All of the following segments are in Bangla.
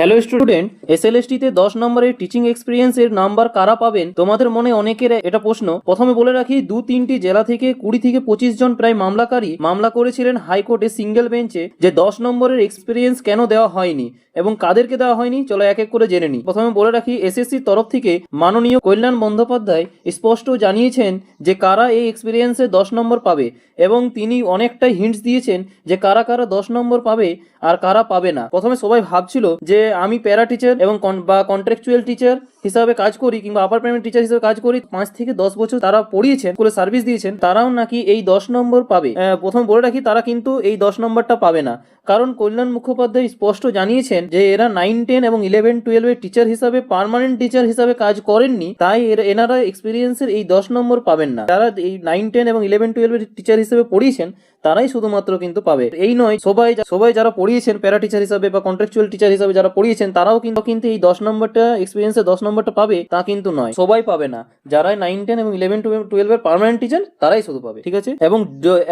হ্যালো স্টুডেন্ট এসএলএসটি তে দশ নম্বরের টিচিং এক্সপিরিয়েন্স এর নাম্বার কারা পাবেন? তোমাদের মনে অনেকের এটা প্রশ্ন। প্রথমে বলে রাখি, দু তিনটি জেলা থেকে কুড়ি থেকে পঁচিশ জন প্রায় মামলাকারী মামলা করেছিলেন হাইকোর্টে সিঙ্গেল বেঞ্চে যে দশ নম্বরের এক্সপিরিয়েন্স কেন দেওয়া হয়নি এবং কাদেরকে দেওয়া হয়নি, চলো এক এক করে জেনে নিই। প্রথমে বলে রাখি এসএসসির তরফ থেকে মাননীয় কল্যাণ বন্দ্যোপাধ্যায় স্পষ্ট জানিয়েছেন যে কারা এই এক্সপিরিয়েন্সে দশ নম্বর পাবে এবং তিনি অনেকটাই হিন্টস দিয়েছেন যে কারা কারা দশ নম্বর পাবে আর কারা পাবে না। প্রথমে সবাই ভাবছিল যে আমি প্যারা টিচার এবং বা কন্ট্রাকচুয়াল টিচার হিসাবে কাজ করি কিংবা আপার প্রাইমারি টিচার হিসেবে কাজ করি, পাঁচ থেকে দশ বছর তারা পড়িয়েছেন, স্কুলে সার্ভিস দিয়েছেন, তারাও নাকি এই দশ নম্বর পাবে। প্রথম বলে রাখি, তারা কিন্তু এই দশ নম্বরটা পাবে না। কারণ কল্যাণ মুখোপাধ্যায় স্পষ্ট জানিয়েছেন যে এরা নাইন টেন এবং ইলেভেন টুয়েলভের টিচার হিসাবে পার্মানেন্ট টিচার হিসাবে কাজ করেননি, তাই এরা- এনারা এক্সপিরিয়েন্সের এই দশ নম্বর পাবেন না। যারা এই নাইন টেন এবং ইলেভেন টুয়েলভের টিচার হিসেবে পড়িয়েছেন, তারাই শুধুমাত্র কিন্তু পাবে। এই নয়, সবাই সবাই যারা পড়িয়েছেন প্যারা টিচার হিসাবে বা কন্ট্রাকচুয়াল টিচার হিসাবে যারা পড়িয়েছেন, তারাও কিন্তু কিন্তু এই দশ নম্বরটা এক্সপিরিয়েন্সে দশ নম্বরটা পাবে, তা কিন্তু নয়। সবাই পাবে না। যারা নাইন টেন এবং ইলেভেন টুয়েলভের পার্মানেন্ট টিচার তারাই শুধু পাবে, ঠিক আছে? এবং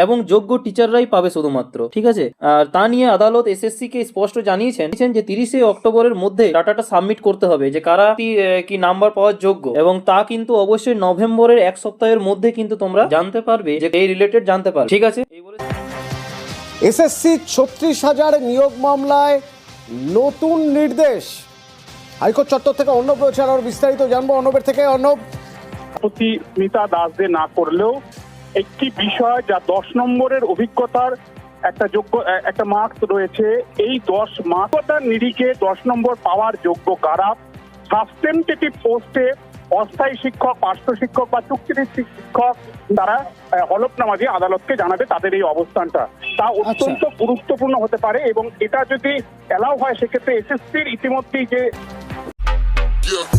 এবং যোগ্য টিচাররাই পাবে শুধুমাত্র, ঠিক আছে? আর তা নিয়ে আদালত এসএসসি কে স্পষ্ট জানিয়েছেন যে তিরিশে অক্টোবরের মধ্যে ডাটাটা সাবমিট করতে হবে, যে কারা কি নাম্বার পাওয়ার যোগ্য। এবং তা কিন্তু অবশ্যই নভেম্বরের এক সপ্তাহের মধ্যে কিন্তু তোমরা জানতে পারবে, যে এই রিলেটেড জানতে পারবে, ঠিক আছে? এসএসসি ছত্রিশ হাজার নিয়োগ মামলায় নতুন নির্দেশ। হাইকোর্ট চত্বর থেকে অর্ণব রয়েছে, আরও বিস্তারিত জানব। অর্ণবের থেকে, অর্ণব। প্রতিমিতা দাস দাসদের না করলেও একটি বিষয় যা দশ নম্বরের অভিজ্ঞতার একটা যোগ্য একটা মার্কস রয়েছে। এই দশ মার্কতার নিরিখে দশ নম্বর পাওয়ার যোগ্য কারা? সাবস্টেন্টেটিভ পোস্টে অস্থায়ী শিক্ষক পার্শ্ব শিক্ষক বা চুক্তিভিত্তিক শিক্ষক তারা হলফনামা দিয়ে আদালতকে জানাবে তাদের এই অবস্থানটা তা অত্যন্ত গুরুত্বপূর্ণ হতে পারে এবং এটা যদি অ্যালাউ হয় সেক্ষেত্রে এসএসসির ইতিমধ্যেই যে Yeah.